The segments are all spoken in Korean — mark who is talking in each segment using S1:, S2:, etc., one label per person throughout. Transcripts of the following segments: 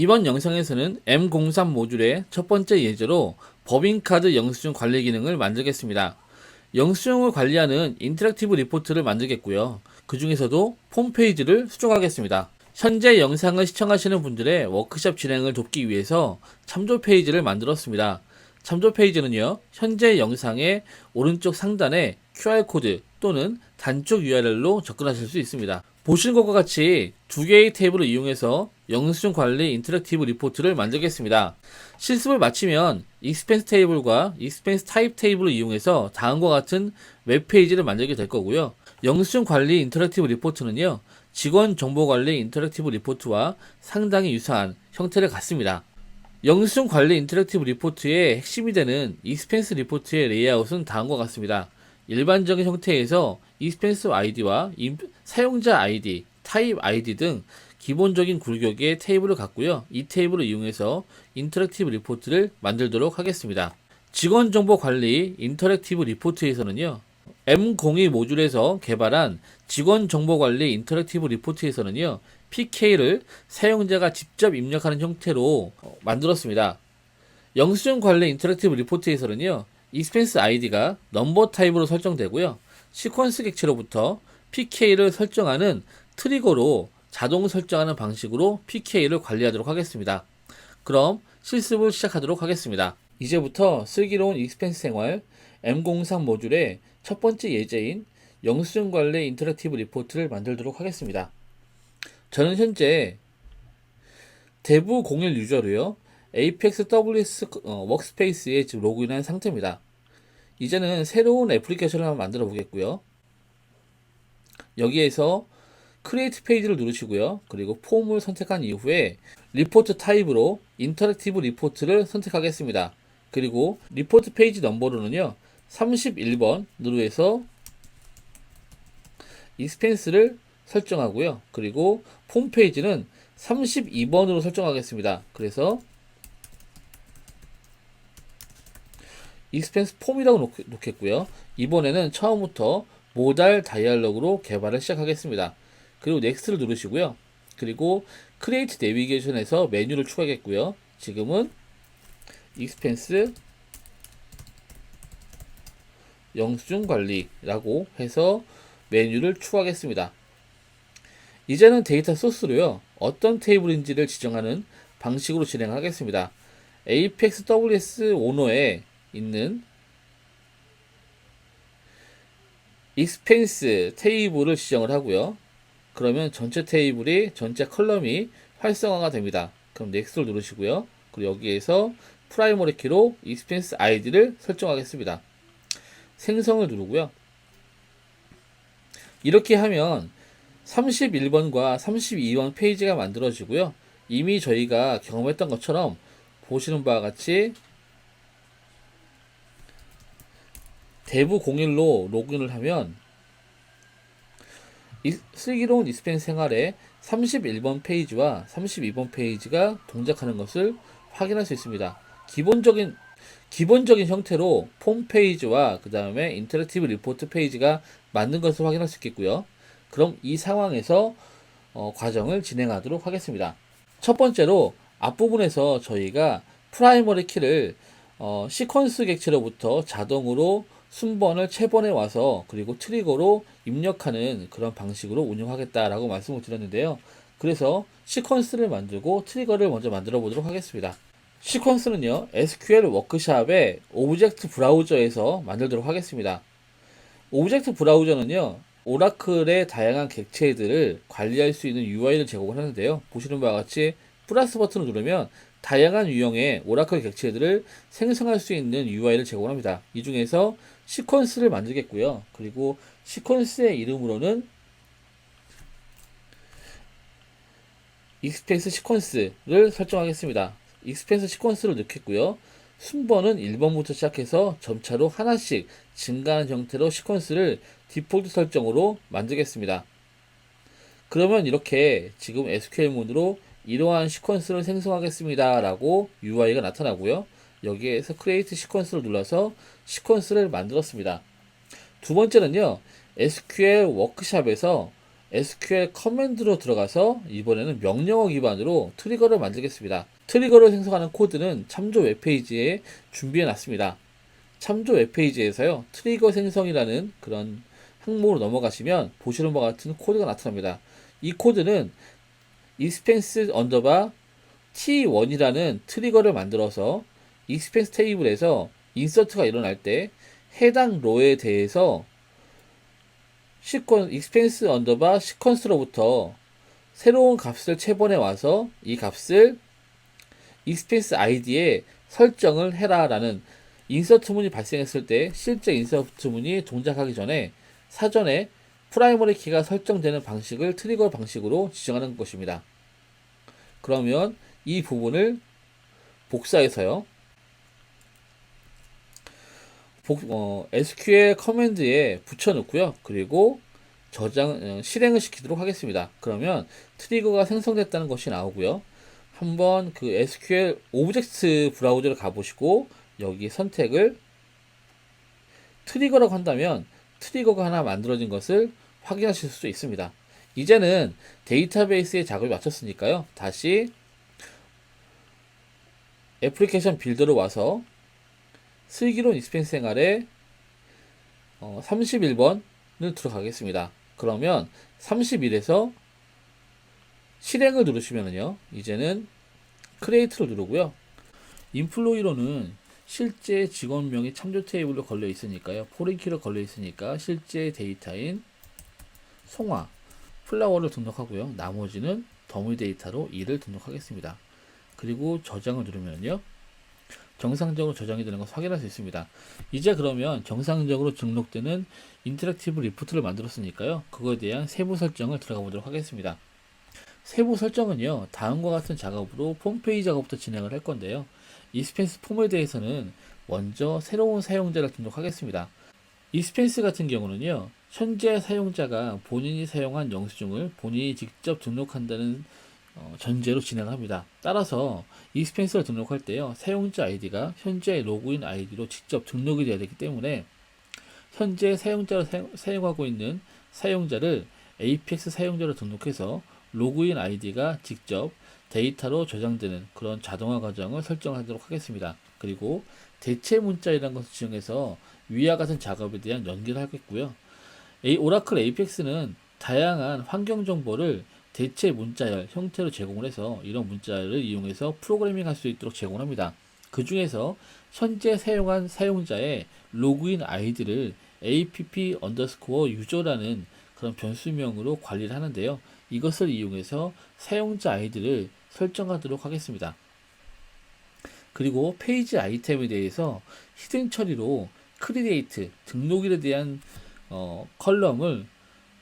S1: 이번 영상에서는 M03 모듈의 첫 번째 예제로 법인카드 영수증 관리 기능을 만들겠습니다. 영수증을 관리하는 인터랙티브 리포트를 만들겠고요. 그 중에서도 홈페이지를 수정하겠습니다. 현재 영상을 시청하시는 분들의 워크숍 진행을 돕기 위해서 참조 페이지를 만들었습니다. 참조 페이지는요, 현재 영상의 오른쪽 상단에 QR코드 또는 단축 URL로 접근하실 수 있습니다. 보시는 것과 같이 두 개의 탭을 이용해서 영수증 관리 인터랙티브 리포트를 만들겠습니다. 실습을 마치면 익스펜스 테이블과 익스펜스 타입 테이블을 이용해서 다음과 같은 웹페이지를 만들게 될 거고요. 영수증 관리 인터랙티브 리포트는요, 직원 정보 관리 인터랙티브 리포트와 상당히 유사한 형태를 갖습니다. 영수증 관리 인터랙티브 리포트의 핵심이 되는 익스펜스 리포트의 레이아웃은 다음과 같습니다. 일반적인 형태에서 익스펜스 아이디와 사용자 아이디, 타입 아이디 등 기본적인 굴격의 테이블을 갖고요. 이 테이블을 이용해서 인터랙티브 리포트를 만들도록 하겠습니다. 직원 정보 관리 인터랙티브 리포트에서는요. M02 모듈에서 개발한 직원 정보 관리 인터랙티브 리포트에서는요. PK를 사용자가 직접 입력하는 형태로 어, 만들었습니다. 영수증 관리 인터랙티브 리포트에서는요. 익스펜스 아이디가 넘버 타입으로 설정되고요. 시퀀스 객체로부터 PK를 설정하는 트리거로 자동 설정하는 방식으로 PK를 관리하도록 하겠습니다. 그럼 실습을 시작하도록 하겠습니다. 이제부터 슬기로운 익스펜스 생활 M03 모듈의 첫 번째 예제인 영수증 관리 인터랙티브 리포트를 만들도록 하겠습니다. 저는 현재 대부 01 유저로요. Apex WS 어, 워크스페이스에 지금 로그인한 상태입니다. 이제는 새로운 애플리케이션을 한번 만들어 보겠고요. 여기에서 크리에이트 페이지를 누르시고요. 그리고 폼을 선택한 이후에 리포트 타입으로 인터랙티브 리포트를 선택하겠습니다. 그리고 리포트 페이지 넘버로는요. 31번으로 해서 익스펜스를 설정하고요. 그리고 폼 페이지는 32번으로 설정하겠습니다. 그래서 익스펜스 폼이라고 놓, 놓겠고요. 이번에는 처음부터 모달 다이얼로그로 개발을 시작하겠습니다. 그리고 넥스트를 누르시고요. 그리고 크리에이트 내비게이션에서 메뉴를 추가하겠고요. 지금은 익스펜스 영수증 관리라고 해서 메뉴를 추가하겠습니다. 이제는 데이터 소스로요. 어떤 테이블인지를 지정하는 방식으로 진행하겠습니다. apex ws 오너에 있는 expense 테이블을 지정을 하고요. 그러면 전체 테이블이 전체 컬럼이 활성화가 됩니다. 그럼 넥스트를 누르시고요. 그리고 여기에서 프라이머리 키로 expense id를 설정하겠습니다. 생성을 누르고요. 이렇게 하면 31번과 32번 페이지가 만들어지고요. 이미 저희가 경험했던 것처럼 보시는 바와 같이 대부 01로 로그인을 하면 이 슬기로운 익스펜스 생활에 31번 페이지와 32번 페이지가 동작하는 것을 확인할 수 있습니다. 기본적인 기본적인 형태로 폼 페이지와 그 다음에 인터랙티브 리포트 페이지가 맞는 것을 확인할 수 있겠고요. 그럼 이 상황에서 어, 과정을 진행하도록 하겠습니다. 첫 번째로 앞부분에서 저희가 프라이머리 키를 어, 시퀀스 객체로부터 자동으로 순번을 채번에 와서 그리고 트리거로 입력하는 그런 방식으로 운영하겠다라고 말씀을 드렸는데요. 그래서 시퀀스를 만들고 트리거를 먼저 만들어 보도록 하겠습니다. 시퀀스는요, SQL 워크샵의 오브젝트 브라우저에서 만들도록 하겠습니다. 오브젝트 브라우저는요, 오라클의 다양한 객체들을 관리할 수 있는 UI를 제공을 하는데요. 보시는 바와 같이 플러스 버튼을 누르면 다양한 유형의 오라클 객체들을 생성할 수 있는 UI를 제공합니다. 이 중에서 시퀀스를 만들겠고요. 그리고 시퀀스의 이름으로는 익스펜스 시퀀스를 설정하겠습니다. 익스펜스 시퀀스를 넣겠고요. 순번은 1번부터 시작해서 점차로 하나씩 증가하는 형태로 시퀀스를 디폴트 설정으로 만들겠습니다. 그러면 이렇게 지금 SQL문으로 이러한 시퀀스를 생성하겠습니다. 라고 UI가 나타나고요. 여기에서 크리에이트 시퀀스를 눌러서 시퀀스를 만들었습니다. 두 번째는요. SQL 워크샵에서 SQL 커맨드로 들어가서 이번에는 명령어 기반으로 트리거를 만들겠습니다. 트리거를 생성하는 코드는 참조 웹페이지에 준비해 놨습니다. 참조 웹페이지에서요, 트리거 생성이라는 그런 항목으로 넘어가시면 보시는 바와 같은 코드가 나타납니다. 이 코드는 익스펜스 언더바 T1이라는 트리거를 만들어서 익스펜스 테이블에서 인서트가 일어날 때 해당 로에 대해서 시퀀 익스펜스 언더바 시퀀스로부터 새로운 값을 채번해 와서 이 값을 익스펜스 아이디에 설정을 해라라는 인서트 문이 발생했을 때 실제 인서트 문이 동작하기 전에 사전에 프라이머리 키가 설정되는 방식을 트리거 방식으로 지정하는 것입니다. 그러면 이 부분을 복사해서요. 복, 어, SQL 커맨드에 붙여넣고요. 그리고 저장, 어, 실행을 시키도록 하겠습니다. 그러면 트리거가 생성됐다는 것이 나오고요. 한번 그 SQL 오브젝트 브라우저를 가보시고 여기 선택을 트리거라고 한다면 트리거가 하나 만들어진 것을 확인하실 수 있습니다. 이제는 데이터베이스의 작업이 마쳤으니까요. 다시 애플리케이션 빌더로 와서 슬기로운 익스펜스 생활에 어, 31번을 들어가겠습니다. 그러면 31에서 실행을 누르시면요. 이제는 크리에이트를 누르고요. 인플로이로는 실제 직원명이 참조 테이블로 걸려 있으니까요. 포린키로 걸려 있으니까 실제 데이터인 송화, 플라워를 등록하고요. 나머지는 더미 데이터로 2를 등록하겠습니다. 그리고 저장을 누르면요. 정상적으로 저장이 되는 것을 확인할 수 있습니다. 이제 그러면 정상적으로 등록되는 인터랙티브 리포트를 만들었으니까요. 그거에 대한 세부 설정을 들어가 보도록 하겠습니다. 세부 설정은요. 다음과 같은 작업으로 폼페이지 작업부터 진행을 할 건데요. 이스펜스 폼에 대해서는 먼저 새로운 사용자를 등록하겠습니다. 이스펜스 같은 경우는요. 현재 사용자가 본인이 사용한 영수증을 본인이 직접 등록한다는 어, 전제로 진행합니다. 따라서 익스펜스를 등록할 때요. 사용자 아이디가 현재 로그인 아이디로 직접 등록이 되어야 되기 때문에 현재 사용자를 사용, 하고 있는 사용자를 APX 사용자로 등록해서 로그인 아이디가 직접 데이터로 저장되는 그런 자동화 과정을 설정하도록 하겠습니다. 그리고 대체 문자이라는 것을 지정해서 위와 같은 작업에 대한 연결을 하겠고요. 오라클 APX는 다양한 환경 정보를 대체 문자열 형태로 제공을 해서 이런 문자를 이용해서 프로그래밍 할 수 있도록 제공합니다. 그 중에서 현재 사용한 사용자의 로그인 아이디를 app 언더스코어 유저라는 그런 변수명으로 관리를 하는데요. 이것을 이용해서 사용자 아이디를 설정하도록 하겠습니다. 그리고 페이지 아이템에 대해서 히든 처리로 크리에이트 등록일에 대한 어, 컬럼을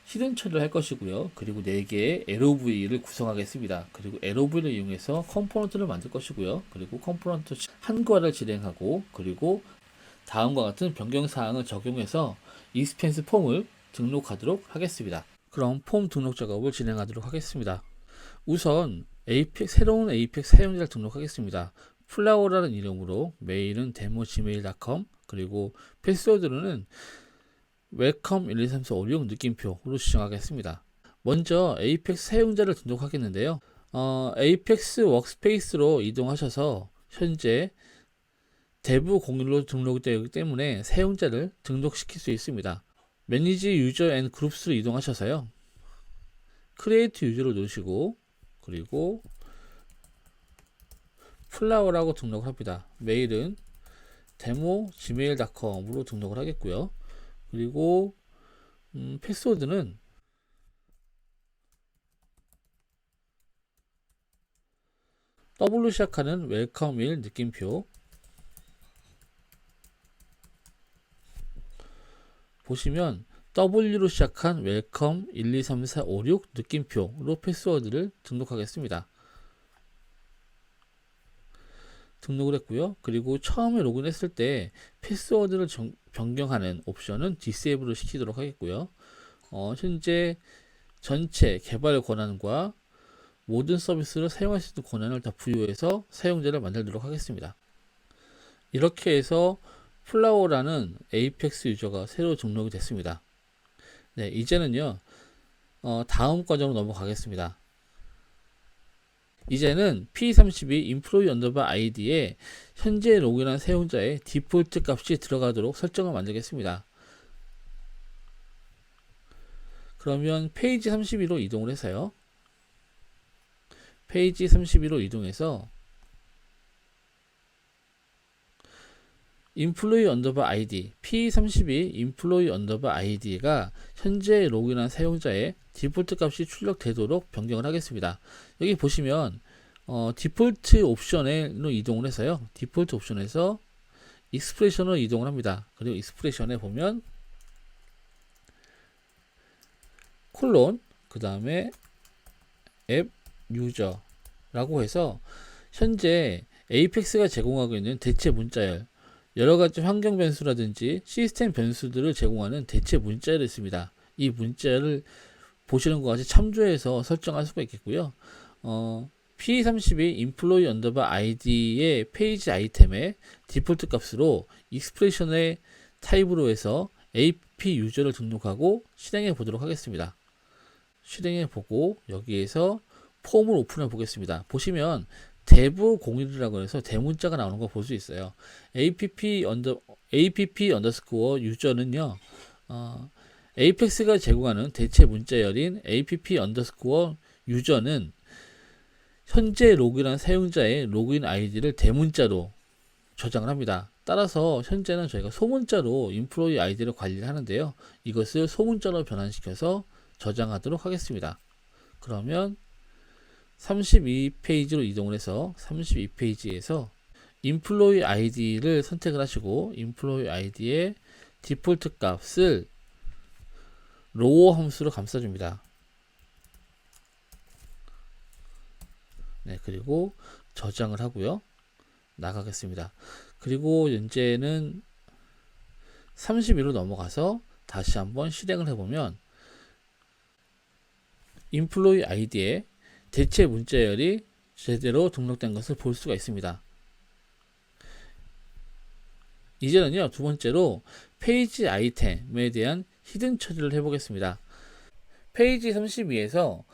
S1: 히든 처리를 할 것이고요. 그리고 4개의 LOV를 구성하겠습니다. 그리고 LOV를 이용해서 컴포넌트를 만들 것이고요. 그리고 컴포넌트 한과를 진행하고 그리고 다음과 같은 변경 사항을 적용해서 이스펜스 폼을 등록하도록 하겠습니다. 그럼 폼 등록 작업을 진행하도록 하겠습니다. 우선 APEX, 새로운 APEX 사용자를 등록하겠습니다. 플라워라는 이름으로 메일은 데모 gmail.com 그리고 패스워드로는 웰컴 1 2 3 4 5 6 느낌표로 지정하겠습니다. 먼저 에이펙스 사용자를 등록하겠는데요. 어, 에이펙스 워크스페이스로 이동하셔서 현재 대부 공유로 등록되어 있기 때문에 사용자를 등록시킬 수 있습니다. 매니지 유저 앤 그룹스로 이동하셔서요. 크리에이트 유저를 누르시고 그리고 플라워라고 등록을 합니다. 메일은 데모 gmail.com으로 등록을 하겠고요. 그리고 음, 패스워드는 W 시작하는 웰컴 일 느낌표 보시면 W로 시작한 웰컴 1, 2, 3, 4, 5, 6 느낌표로 패스워드를 등록하겠습니다. 등록을 했고요. 그리고 처음에 로그인했을 때 패스워드를 정, 변경하는 옵션은 디세이블을 시키도록 하겠고요. 어, 현재 전체 개발 권한과 모든 서비스를 사용할 수 있는 권한을 다 부여해서 사용자를 만들도록 하겠습니다. 이렇게 해서 플라워라는 에이펙스 유저가 새로 등록이 됐습니다. 네, 이제는요. 어, 다음 과정으로 넘어가겠습니다. 이제는 P32 employee underbar id에 현재 로그인한 사용자의 디폴트 값이 들어가도록 설정을 만들겠습니다. 그러면 페이지 32로 이동을 해서요. 페이지 32로 이동해서 employee underbar id p32 employee underbar id가 현재 로그인한 사용자의 디폴트 값이 출력되도록 변경을 하겠습니다. 여기 보시면 어, 디폴트 옵션으로 이동을 해서요. 디폴트 옵션에서 익스프레션으로 이동을 합니다. 그리고 익스프레션에 보면 콜론 그 다음에 앱 유저라고 해서 현재 에이펙스가 제공하고 있는 대체 문자열 여러 가지 환경 변수라든지 시스템 변수들을 제공하는 대체 문자열을 있습니다. 이 문자열을 보시는 것 같이 참조해서 설정할 수가 있겠고요. 어, P32 employee underbar id의 페이지 아이템의 디폴트 값으로 익스프레션의 타입으로 해서 AP 유저를 등록하고 실행해 보도록 하겠습니다. 실행해 보고 여기에서 폼을 오픈해 보겠습니다. 보시면 대부 01이라고 해서 대문자가 나오는 거 볼 수 있어요. app 언더 app 언더스코어 유저는요. 어, 에이펙스가 제공하는 대체 문자열인 app 언더스코어 유저는 현재 로그인한 사용자의 로그인 아이디를 대문자로 저장을 합니다. 따라서 현재는 저희가 소문자로 인프로이 아이디를 관리를 하는데요. 이것을 소문자로 변환시켜서 저장하도록 하겠습니다. 그러면 32페이지로 이동을 해서 32페이지에서 인플로이 아이디를 선택을 하시고 인플로이 아이디의 디폴트 값을 로어 함수로 감싸줍니다. 네, 그리고 저장을 하고요. 나가겠습니다. 그리고 현재는 32로 넘어가서 다시 한번 실행을 해보면 인플로이 아이디에 대체 문자열이 제대로 등록된 것을 볼 수가 있습니다. 이제는요, 두 번째로 페이지 아이템에 대한 히든 처리를 해보겠습니다. 페이지 32에서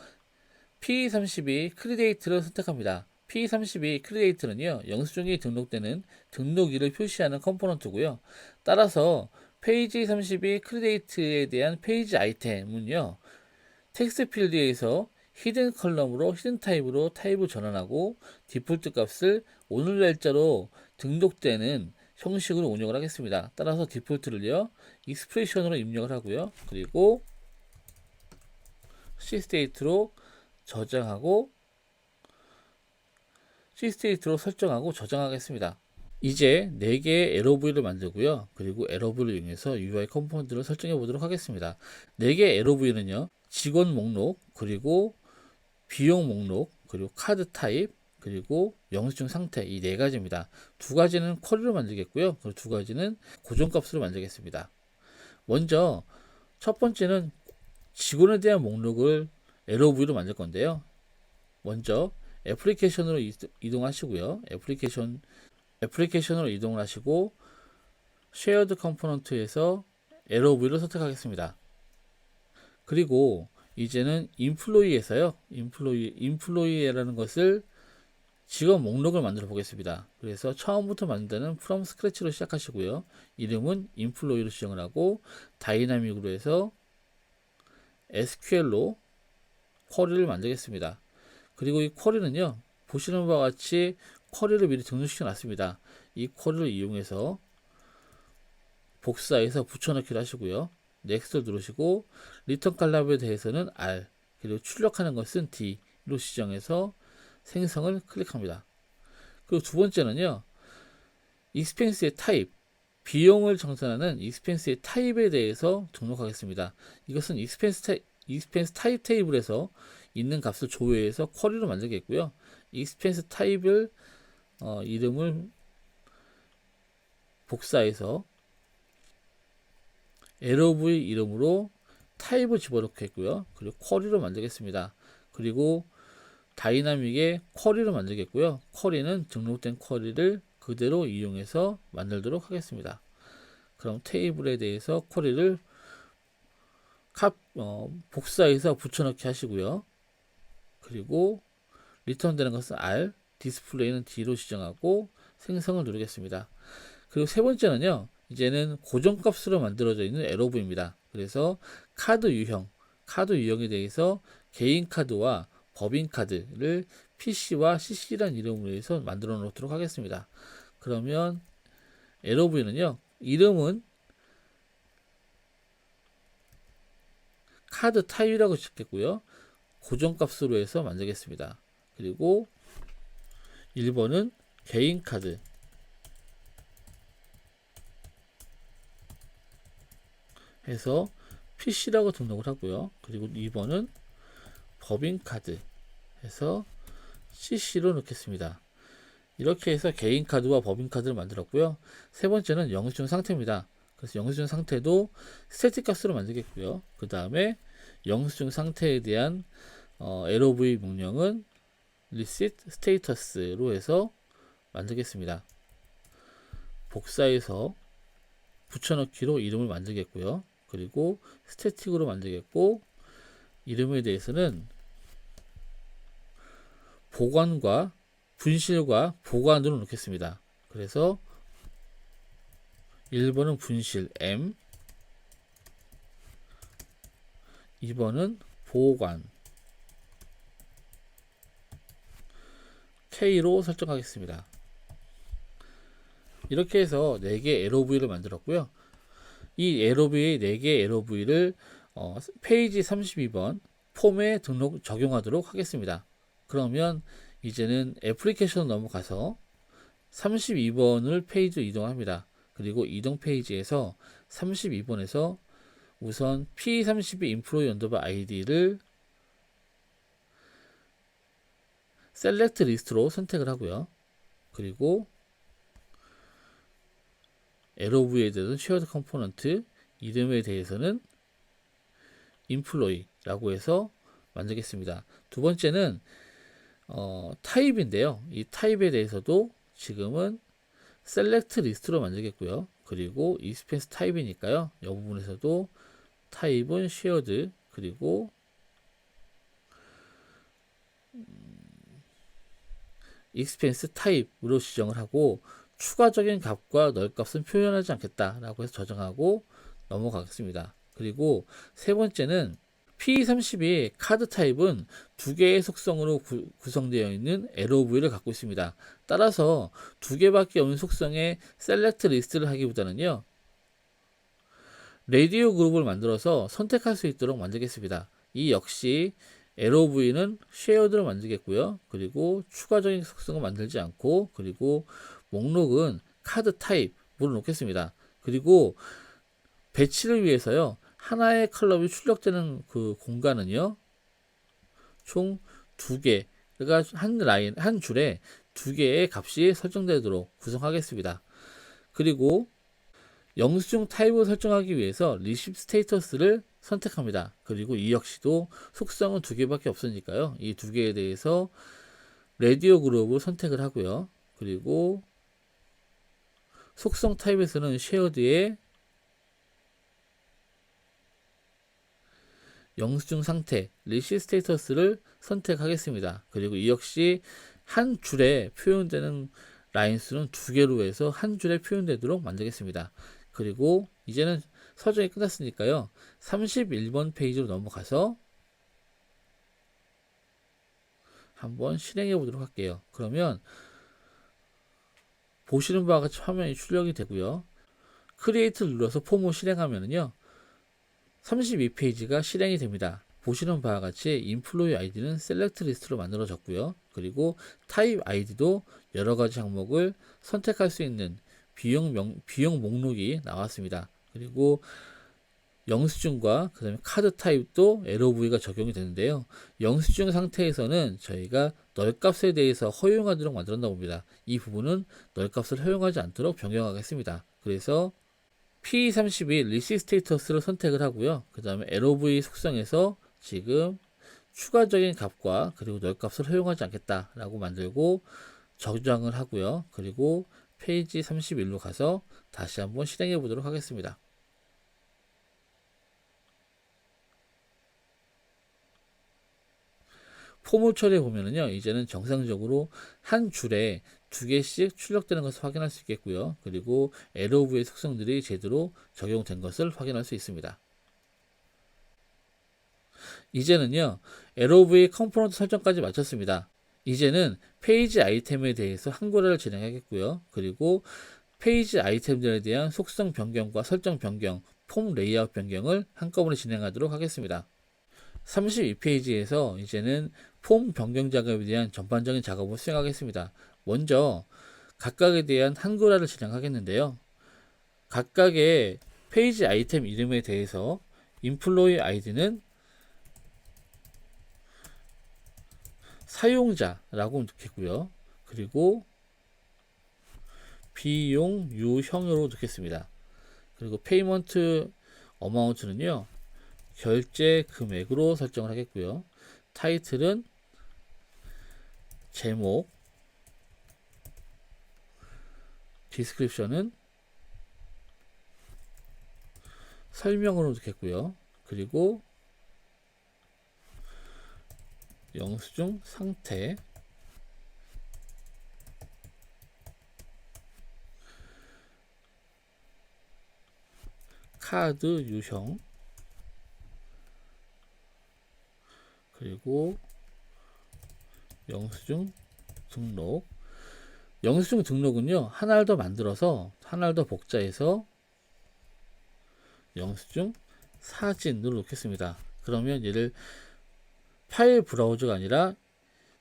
S1: P32 크리데이트를 선택합니다. P32 크리데이트는요, 영수증이 등록되는 등록일을 표시하는 컴포넌트고요. 따라서 페이지 32 크리데이트에 대한 페이지 아이템은요, 텍스트 필드에서 히든 컬럼으로 히든 타입으로 타입을 전환하고 디폴트 값을 오늘 날짜로 등록되는 형식으로 운영을 하겠습니다. 따라서 디폴트를요 익스프레션으로 입력을 하고요. 그리고 시스테이트로 저장하고 시스테이트로 설정하고 저장하겠습니다. 이제 4개의 에러브이를 만들고요. 그리고 에러브이를 이용해서 UI 컴포넌트를 설정해 보도록 하겠습니다. 4개의 에러브이는요. 직원 목록, 그리고 비용 목록, 그리고 카드 타입, 그리고 영수증 상태 이 네 가지입니다. 두 가지는 쿼리로 만들겠고요. 그리고 두 가지는 고정값으로 만들겠습니다. 먼저 첫 번째는 직원에 대한 목록을 LOV로 만들 건데요. 먼저 애플리케이션으로 이동하시고요. 애플리케이션 애플리케이션으로 이동을 하시고 쉐어드 컴포넌트에서 LOV를 선택하겠습니다. 그리고 이제는 인플로이에서요. 인플로이 인플로이라는 것을 직업 목록을 만들어 보겠습니다. 그래서 처음부터 만드는 from scratch로 시작하시고요. 이름은 인플로이로 지정을 하고 다이나믹으로 해서 SQL로 쿼리를 만들겠습니다. 그리고 이 쿼리는요. 보시는 바와 같이 쿼리를 미리 등록시켜 놨습니다. 이 쿼리를 이용해서 복사해서 붙여넣기를 하시고요. 넥스트를 누르시고 리턴 칼럼에 대해서는 R 그리고 출력하는 것은 D로 지정해서 생성을 클릭합니다. 그리고 두 번째는요. 익스펜스의 타입 비용을 정산하는 익스펜스의 타입에 대해서 등록하겠습니다. 이것은 익스펜스 타입, 익스펜스 타입 테이블에서 있는 값을 조회해서 쿼리로 만들겠고요. 익스펜스 타입을 어, 이름을 복사해서 LOV 이름으로 타입을 집어넣겠고요. 그리고 쿼리로 만들겠습니다. 그리고 다이나믹의 쿼리로 만들겠고요. 쿼리는 등록된 쿼리를 그대로 이용해서 만들도록 하겠습니다. 그럼 테이블에 대해서 쿼리를 카, 어, 복사해서 붙여넣기 하시고요. 그리고 리턴되는 것은 R, 디스플레이는 D로 지정하고 생성을 누르겠습니다. 그리고 세 번째는요. 이제는 고정값으로 만들어져 있는 LOV입니다. 그래서 카드 유형, 카드 유형에 대해서 개인 카드와 법인 카드를 PC와 CC라는 이름으로 해서 만들어 놓도록 하겠습니다. 그러면 LOV는요. 이름은 카드 타입이라고 짓겠고요. 고정값으로 해서 만들겠습니다. 그리고 1번은 개인 카드 해서 PC라고 등록을 하고요. 그리고 2번은 법인 카드 해서 CC로 넣겠습니다. 이렇게 해서 개인 카드와 법인 카드를 만들었고요. 세 번째는 영수증 상태입니다. 그래서 영수증 상태도 스태틱 값으로 만들겠고요. 그 다음에 영수증 상태에 대한 어, LOV 명령은 receipt status로 해서 만들겠습니다. 복사해서 붙여넣기로 이름을 만들겠고요. 그리고 스태틱으로 만들겠고 이름에 대해서는 보관과 분실과 보관으로 놓겠습니다. 그래서 1번은 분실 M 2번은 보관 K로 설정하겠습니다. 이렇게 해서 4개 LOV를 만들었고요. 이 LOV 4개 LOV를 어, 페이지 32번 폼에 등록 적용하도록 하겠습니다. 그러면 이제는 애플리케이션 넘어가서 32번을 페이지로 이동합니다. 그리고 이동 페이지에서 32번에서 우선 P32 인프로 연도바 아이디를 셀렉트 리스트로 선택을 하고요. 그리고 LOV에 대해서는 쉐어드 컴포넌트 이름에 대해서는 인플로이라고 해서 만들겠습니다. 두 번째는 어, 타입인데요. 이 타입에 대해서도 지금은 셀렉트 리스트로 만들겠고요. 그리고 익스펜스 타입이니까요. 이 부분에서도 타입은 쉐어드 그리고 익스펜스 타입으로 지정을 하고 추가적인 값과 널값은 표현하지 않겠다라고 해서 저장하고 넘어가겠습니다. 그리고 세 번째는 P32 카드 타입은 두 개의 속성으로 구, 성되어 있는 LOV를 갖고 있습니다. 따라서 두 개밖에 없는 속성의 셀렉트 리스트를 하기보다는요. 레디오 그룹을 만들어서 선택할 수 있도록 만들겠습니다. 이 역시 LOV는 쉐어드로 만들겠고요. 그리고 추가적인 속성을 만들지 않고 그리고 목록은 카드 타입으로 놓겠습니다. 그리고 배치를 위해서요. 하나의 컬럼이 출력되는 그 공간은요. 총 두 개. 그러니까 한 라인, 한 줄에 두 개의 값이 설정되도록 구성하겠습니다. 그리고 영수증 타입을 설정하기 위해서 리십 스테이터스를 선택합니다. 그리고 이 역시도 속성은 두 개밖에 없으니까요. 이 두 개에 대해서 레디오 그룹을 선택을 하고요. 그리고 속성 타입에서는 쉐어드의 영수증 상태, 리시 스테이터스를 선택하겠습니다. 그리고 이 역시 한 줄에 표현되는 라인 수는 두 개로 해서 한 줄에 표현되도록 만들겠습니다. 그리고 이제는 서정이 끝났으니까요. 31번 페이지로 넘어가서 한번 실행해 보도록 할게요. 그러면 보시는 바와 같이 화면이 출력이 되고요. 크리에이트 눌러서 폼을 실행하면요. 32페이지가 실행이 됩니다. 보시는 바와 같이 인플로이 아이디는 셀렉트 리스트로 만들어졌고요. 그리고 타입 아이디도 여러 가지 항목을 선택할 수 있는 비용 명, 비용 목록이 나왔습니다. 그리고 영수증과 그다음에 카드 타입도 LOV가 적용이 되는데요. 영수증 상태에서는 저희가 널값에 대해서 허용하도록 만들었나 봅니다. 이 부분은 널값을 허용하지 않도록 변경하겠습니다. 그래서 P32 리시 스테이터스를 선택을 하고요. 그 다음에 LOV 속성에서 지금 추가적인 값과 그리고 널 값을 허용하지 않겠다라고 만들고 저장을 하고요. 그리고 페이지 31로 가서 다시 한번 실행해 보도록 하겠습니다. 포물 처리에 보면은요, 이제는 정상적으로 한 줄에 두 개씩 출력되는 것을 확인할 수 있겠고요. 그리고 LOV의 속성들이 제대로 적용된 것을 확인할 수 있습니다. 이제는요, LOV 컴포넌트 설정까지 마쳤습니다. 이제는 페이지 아이템에 대해서 한글화를 진행하겠고요. 그리고 페이지 아이템들에 대한 속성 변경과 설정 변경, 폼 레이아웃 변경을 한꺼번에 진행하도록 하겠습니다. 32페이지에서 이제는 폼 변경 작업에 대한 전반적인 작업을 수행하겠습니다. 먼저 각각에 대한 한글화를 진행하겠는데요. 각각의 페이지 아이템 이름에 대해서 인플로이 아이디는 사용자라고 넣겠고요. 그리고 비용 유형으로 넣겠습니다. 그리고 페이먼트 어마운트는요. 결제 금액으로 설정을 하겠고요. 타이틀은 제목, 디스크립션은 설명으로 넣겠고요. 그리고 영수증 상태. 카드 유형. 그리고 영수증 등록. 영수증 등록은요 하나를 더 만들어서 하나를 더 복사해서 영수증 사진으로 놓겠습니다. 그러면 얘를 파일 브라우저가 아니라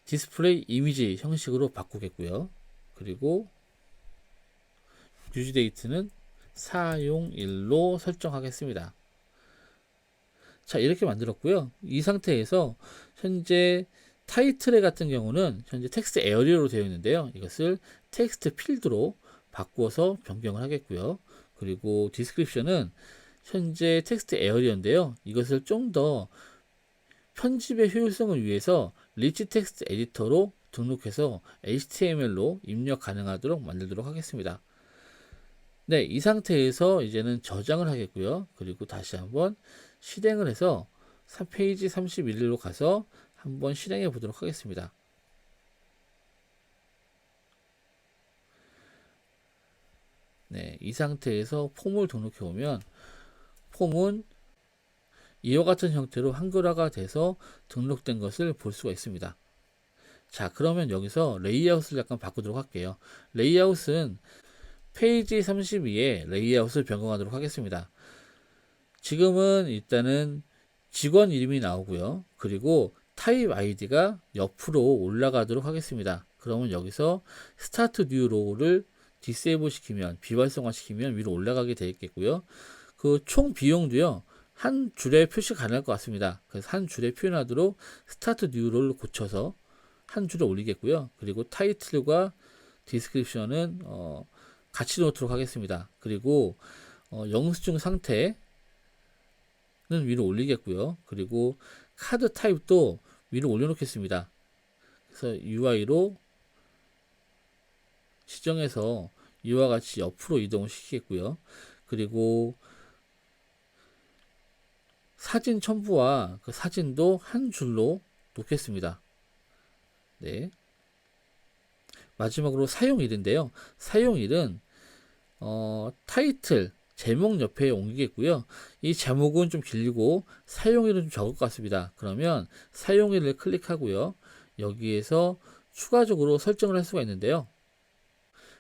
S1: 디스플레이 이미지 형식으로 바꾸겠고요. 그리고 유지 데이트는 사용일로 설정하겠습니다. 자 이렇게 만들었고요. 이 상태에서 현재 타이틀에 같은 경우는 현재 텍스트 에어리어로 되어 있는데요. 이것을 텍스트 필드로 바꾸어서 변경을 하겠고요. 그리고 디스크립션은 현재 텍스트 에어리어인데요. 이것을 좀 더 편집의 효율성을 위해서 리치 텍스트 에디터로 등록해서 HTML로 입력 가능하도록 만들도록 하겠습니다. 네, 이 상태에서 이제는 저장을 하겠고요. 그리고 다시 한번 실행을 해서 페이지 31일로 가서 한번 실행해 보도록 하겠습니다. 네, 이 상태에서 폼을 등록해 오면 폼은 이와 같은 형태로 한글화가 돼서 등록된 것을 볼 수가 있습니다. 자, 그러면 여기서 레이아웃을 약간 바꾸도록 할게요. 레이아웃은 페이지 32에 레이아웃을 변경하도록 하겠습니다. 지금은 일단은 직원 이름이 나오고요. 그리고 타입 아이디가 옆으로 올라가도록 하겠습니다. 그러면 여기서 스타트 뉴 로우를 디세이블 시키면 비활성화 시키면 위로 올라가게 되어 있겠고요. 그 총 비용도요. 한 줄에 표시 가능할 것 같습니다. 그래서 한 줄에 표현하도록 스타트 뉴 로우를 고쳐서 한 줄에 올리겠고요. 그리고 타이틀과 디스크립션은 어, 같이 놓도록 하겠습니다. 그리고 어, 영수증 상태는 위로 올리겠고요. 그리고 카드 타입도 위로 올려놓겠습니다. 그래서 UI로 지정해서 이와 같이 옆으로 이동을 시키겠고요. 그리고 사진 첨부와 그 사진도 한 줄로 놓겠습니다. 네. 마지막으로 사용일인데요. 사용일은 어, 타이틀 제목 옆에 옮기겠고요. 이 제목은 좀 길고 사용일은 좀 적을 것 같습니다. 그러면 사용일을 클릭하고요. 여기에서 추가적으로 설정을 할 수가 있는데요.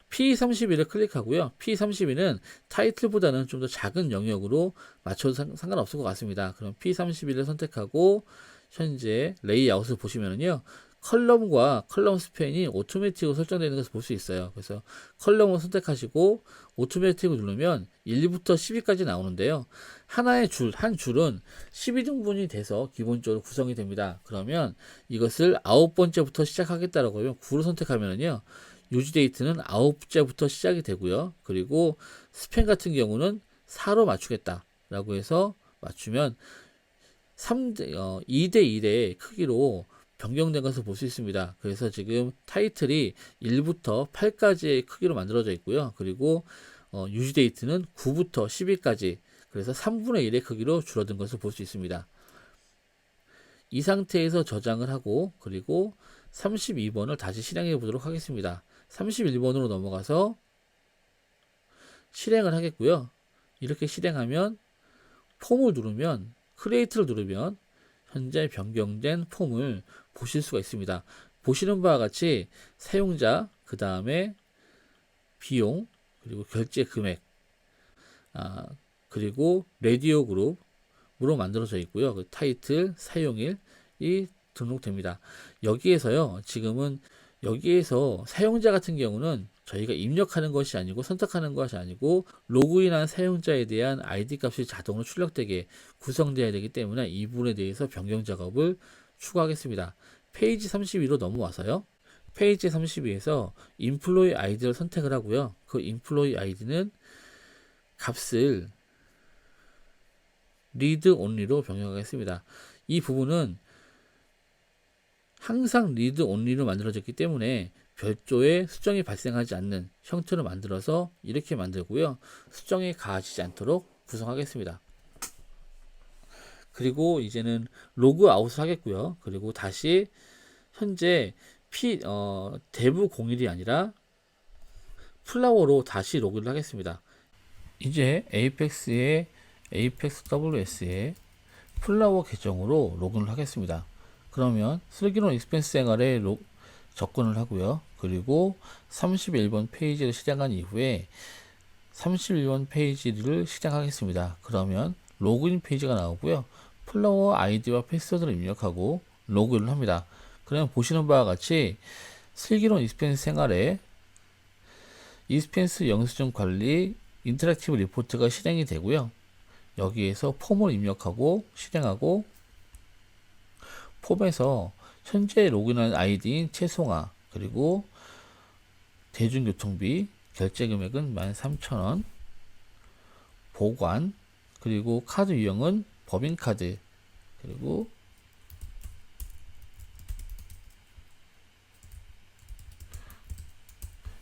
S1: P31을 클릭하고요. P31은 타이틀보다는 좀 더 작은 영역으로 맞춰도 상, 상관없을 것 같습니다. 그럼 P31을 선택하고 현재 레이아웃을 보시면은요. 컬럼과 컬럼 스팬이 오토매틱으로 설정되는 것을 볼 수 있어요. 그래서 컬럼을 선택하시고 오토매틱을 누르면 1부터 10위까지 나오는데요. 하나의 줄, 한 줄은 12등분이 돼서 기본적으로 구성이 됩니다. 그러면 이것을 아홉 번째부터 시작하겠다라고 하면 9를 선택하면요. 유지 데이트는 아홉째부터 시작이 되고요. 그리고 스팬 같은 경우는 4로 맞추겠다라고 해서 맞추면 3대, 어, 2대 1의 크기로 변경된 것을 볼 수 있습니다. 그래서 지금 타이틀이 1부터 8까지의 크기로 만들어져 있고요. 그리고 어, 유지 데이트는 9부터 10일까지 그래서 3분의 1의 크기로 줄어든 것을 볼 수 있습니다. 이 상태에서 저장을 하고 그리고 32번을 다시 실행해 보도록 하겠습니다. 31번으로 넘어가서 실행을 하겠고요. 이렇게 실행하면 폼을 누르면 크리에이트를 누르면 현재 변경된 폼을 보실 수가 있습니다. 보시는 바와 같이 사용자 그 다음에 비용 그리고 결제 금액 아, 그리고 레디오 그룹으로 만들어져 있고요. 그 타이틀 사용일이 등록됩니다. 여기에서요. 지금은 여기에서 사용자 같은 경우는 저희가 입력하는 것이 아니고 선택하는 것이 아니고 로그인한 사용자에 대한 아이디 값이 자동으로 출력되게 구성되어야 되기 때문에 이 부분에 대해서 변경 작업을 추가하겠습니다. 페이지 32로 넘어와서요. 페이지 32에서 인플로이 아이디를 선택을 하고요. 그 인플로이 아이디는 값을 리드 온리로 변경하겠습니다. 이 부분은 항상 리드 온리로 만들어졌기 때문에 별도의 수정이 발생하지 않는 형태로 만들어서 이렇게 만들고요. 수정이 가해지지 않도록 구성하겠습니다. 그리고 이제는 로그 아웃을 하겠고요. 그리고 다시 현재 피, 어, 대부 공일이 아니라 플라워로 다시 로그를 하겠습니다. 이제 에이펙스의 에이펙스 WS의 플라워 계정으로 로그인을 하겠습니다. 그러면 슬기로운 익스펜스 생활에 로, 접근을 하고요. 그리고 31번 페이지를 실행한 이후에 31번 페이지를 실행하겠습니다. 그러면 로그인 페이지가 나오고요. 플라워 아이디와 패스워드를 입력하고 로그인을 합니다. 그러면 보시는 바와 같이 슬기로운 익스펜스 생활에 익스펜스 영수증 관리 인터랙티브 리포트가 실행이 되고요. 여기에서 폼을 입력하고 실행하고 폼에서 현재 로그인한 아이디인 최송아 그리고 대중교통비 결제 금액은 13,000원 보관 그리고 카드 유형은 법인카드 그리고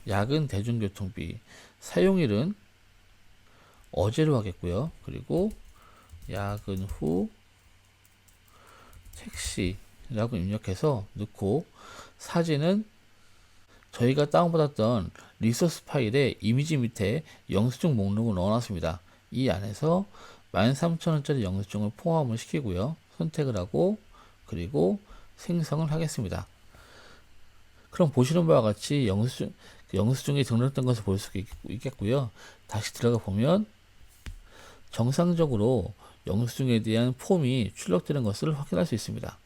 S1: 야근 대중교통비 사용일은 어제로 하겠고요. 그리고 야근 후 택시라고 입력해서 넣고 사진은 저희가 다운받았던 리소스 파일에 이미지 밑에 영수증 목록을 넣어놨습니다. 이 안에서 13,000원짜리 영수증을 포함을 시키고요. 선택을 하고 그리고 생성을 하겠습니다. 그럼 보시는 바와 같이 영수증, 영수증이 등록된 것을 볼 수 있겠고요. 다시 들어가 보면 정상적으로 영수증에 대한 폼이 출력되는 것을 확인할 수 있습니다.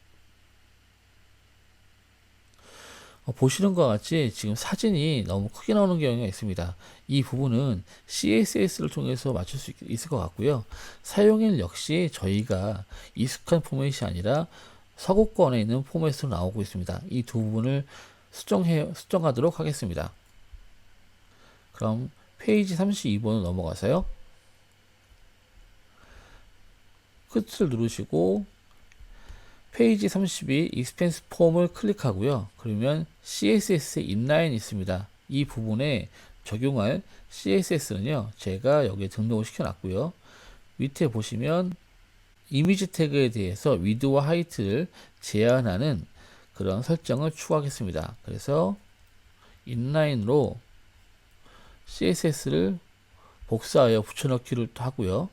S1: 어, 보시는 것과 같이 지금 사진이 너무 크게 나오는 경우가 있습니다. 이 부분은 CSS를 통해서 맞출 수 있, 을 것 같고요. 사용일 역시 저희가 익숙한 포맷이 아니라 서구권에 있는 포맷으로 나오고 있습니다. 이 두 부분을 수정해, 수정하도록 하겠습니다. 그럼 페이지 32번으로 넘어가서요. 끝을 누르시고 페이지 32 익스펜스 폼을 클릭하고요. 그러면 CSS 인라인이 있습니다. 이 부분에 적용할 CSS는요. 제가 여기에 등록을 시켜놨고요. 밑에 보시면 이미지 태그에 대해서 위드와 하이트를 제한하는 그런 설정을 추가하겠습니다. 그래서 인라인으로 CSS를 복사하여 붙여넣기를 하고요.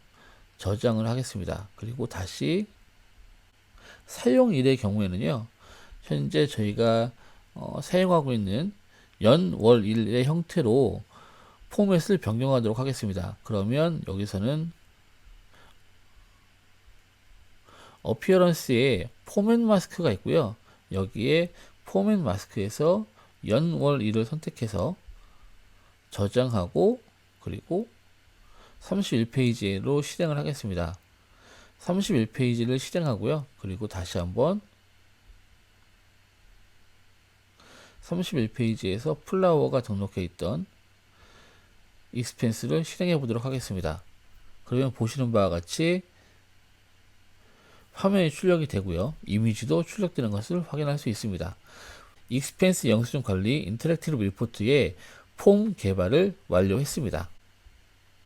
S1: 저장을 하겠습니다. 그리고 다시 사용일의 경우에는요, 현재 저희가 어, 사용하고 있는 연, 월, 일의 형태로 포맷을 변경하도록 하겠습니다. 그러면 여기서는 어피어런스에 포맷 마스크가 있고요. 여기에 포맷 마스크에서 연, 월, 일을 선택해서 저장하고 그리고 31페이지로 실행을 하겠습니다. 31페이지를 실행하고요. 그리고 다시 한번 31페이지에서 플라워가 등록해 있던 익스펜스를 실행해 보도록 하겠습니다. 그러면 보시는 바와 같이 화면이 출력이 되고요. 이미지도 출력되는 것을 확인할 수 있습니다. 익스펜스 영수증 관리 인터랙티브 리포트의 폼 개발을 완료했습니다.